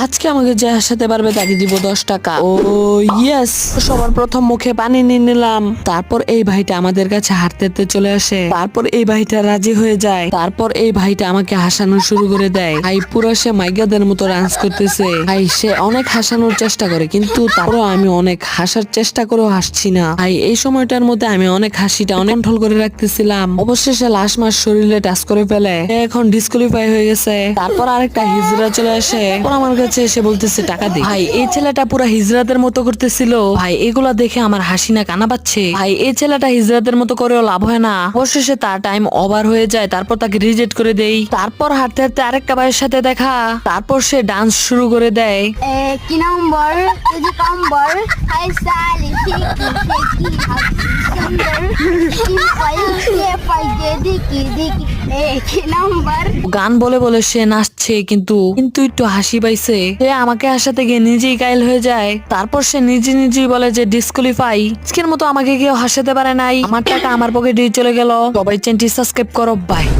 আজকে আমাকে যে হাসাতে পারবে, তাকে দিব দশ টাকা। ও ইয়েস সবার প্রথম মুখে পানি নিয়ে নিলাম। তারপর এই ভাইটা আমাদের কাছে হাঁটতে চলে আসে। তারপর এই ভাইটা রাজি হয়ে যায়। তারপর এই ভাইটা আমাকে হাসানো শুরু করে দেয়। ভাই, পুরো সে মাইগাদের মতো ডান্স করতেছে। ভাই, সে অনেক হাসানোর চেষ্টা করে, কিন্তু তারপরও আমি অনেক হাসার চেষ্টা করেও হাসছি না। ভাই, এই সময়টার মধ্যে আমি অনেক হাসিটা অনেক কন্ট্রোল করে রাখতেছিলাম। অবশেষে লাস্ট মাস শরীরে টাচ করে ফেলে। এখন ডিসকোয়ালিফাই হয়ে গেছে। তারপর আরেকটা হিজরা চলে আসে। আমার কাছে এসে বলতেছে টাকা দে। ভাই এই ছেলেটা পুরো হিজরাতের মতো করতেছিল। ভাই এগুলা দেখে আমার হাসি না কানা পাচ্ছে। ভাই এই ছেলেটা হিজরাতের মতো করেও লাভ হয় না। অবশেষে তার টাইম ওভার হয়ে যায় তারপর তাকে রিজেক্ট করে দেই। তারপর হাঁটতে হাঁটতে আরেকটা ভাইয়ের সাথে দেখা। তারপর সে ডান্স শুরু করে দেয়। number? Ai, Sally, Tiki, গান বলে বলে সে নাচছে, কিন্তু কিন্তু একটু হাসি পাইছে। সে আমাকে হাসাতে গিয়ে নিজেই গাইল হয়ে যায়। তারপর সে নিজে নিজেই বলে যে ডিসকোয়ালিফাই আজকের মতো আমাকে কেউ হাসাতে পারে নাই। আমার টাকা আমার পকেটে চলে গেল। সবাই চ্যানেলটি সাবস্ক্রাইব করো। বাই